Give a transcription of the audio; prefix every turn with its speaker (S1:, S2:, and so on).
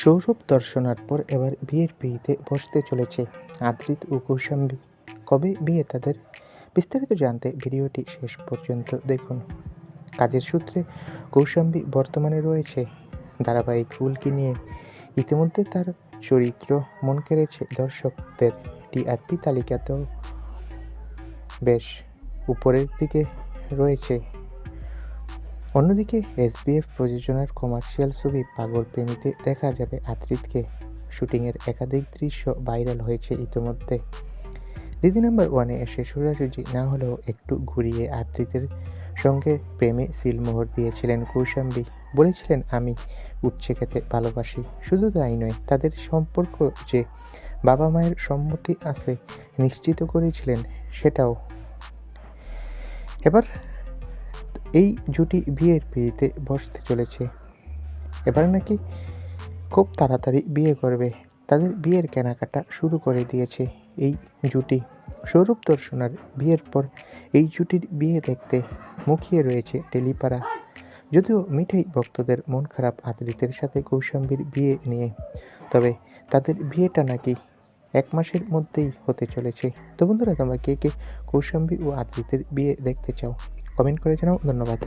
S1: সৌরভ দর্শনার পর এবার বিয়ের পিড়িতে বসতে চলেছে আদ্রিত ও কৌশাম্বী। কবে বিয়ে তাদের? বিস্তারিত জানতে ভিডিওটি শেষ পর্যন্ত দেখুন। কাজের সূত্রে কৌশাম্বী বর্তমানে রয়েছে ধারাবাহিক ফুলকি নিয়ে। ইতিমধ্যে তার চরিত্র মন কেড়েছে দর্শকদের। টিআরপি তালিকাতেও বেশ উপরের দিকে রয়েছে অন্যদিকে, এসবিএফ প্রযোজনার কমার্শিয়াল ছবি পাগল প্রেমীতে দেখা যাবে আদ্রিতকে। শুটিংয়ের একাধিক দৃশ্য ভাইরাল হয়েছে ইতিমধ্যে। দিদি নাম্বার ওয়ানে এসে সোজাসুজি না হলেও একটু ঘুরিয়ে আদ্রিতের সঙ্গে প্রেমে সিলমোহর দিয়েছিলেন কৌশাম্বি। বলেছিলেন, আমি উচ্ছে খেতে ভালোবাসি। শুধু তাই নয়, তাদের সম্পর্ক যে বাবা মায়ের সম্মতি আছে, নিশ্চিত করেছিলেন সেটাও। এবার এই জুটি বিয়ের পিড়িতে বসতে চলেছে। এবার নাকি খুব তাড়াতাড়ি বিয়ে করবে। তাদের বিয়ের কেনাকাটা শুরু করে দিয়েছে এই জুটি। সৌরভ দর্শনার বিয়ের পর এই জুটির বিয়ে দেখতে মুখিয়ে রয়েছে টেলিপাড়া। যদিও মিঠাই ভক্তদের মন খারাপ আদ্রিতের সাথে কৌশাম্বীর বিয়ে নিয়ে। তবে তাদের বিয়েটা নাকি এক মাসের মধ্যেই হতে চলেছে। তো বন্ধুরা, তোমরা কে কে কৌশাম্বী ও আদ্রিতের বিয়ে দেখতে চাও? কমেন্ট করে জানাও। ধন্যবাদ।